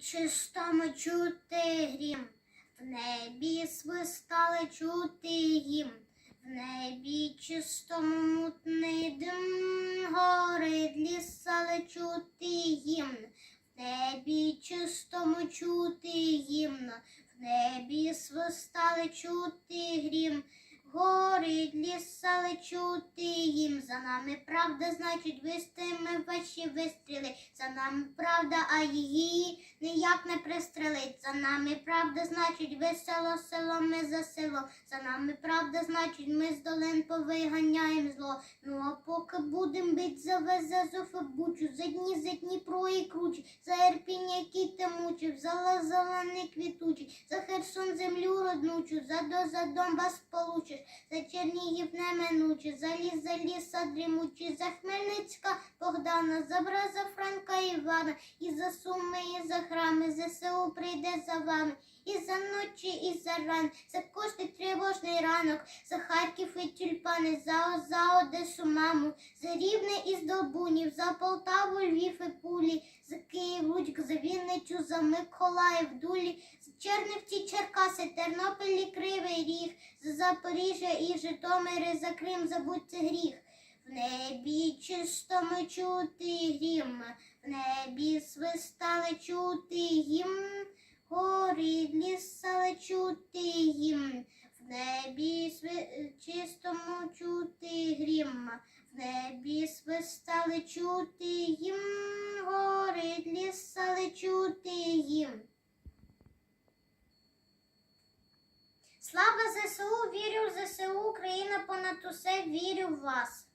чистому чути грім, в небі свистали чути їм, в небі чистому мутний дим, гори лісали чути їм, в небі чистому чути гімн, в небі свистали чути грім. Гори лісали чути їм, за нами правда, значить, вистими ваші вистріли. За нами правда, а її ніяк не пристрелить. За нами правда, значить, весело село ми за село. За нами правда, значить, ми з долин повиганяємо зло. Ну а поки будем бить за весь за Зофабучу, за дні, за Дніпро і кручі, за Ерпінь, який ти мучив, за лазалани квітучий, за Херсон землю роднучу, за до за Донбас получиш, за Чернігів неминучий, за ліс, за ліса дрімучий, за Хмельницька Богдана, за Браза Франка Івана, і за Суми, і за храми, за ЗСУ прийде за вами. І за ночі, і за ран, за кожний тривожний ранок, за Харків і тюльпани, за, за Одесу маму, за Рівне із Долбунів, за Полтаву, Львів і Пулі, Київ, за Вінницю, за Миколаїв, Дулі, за Чернівці, Черкаси, Тернопіль Кривий Ріг, за Запоріжжя і Житомири, за Крим, забудьте гріх. В небі чистому чути грім, в небі свистали чути гімн. Гори лісали чути їм, в небі сви... чистому чути грім, в небі свистали чути їм, гори лісали чути їм. Слава ЗСУ, вірю в ЗСУ, Україна понад усе, вірю в вас.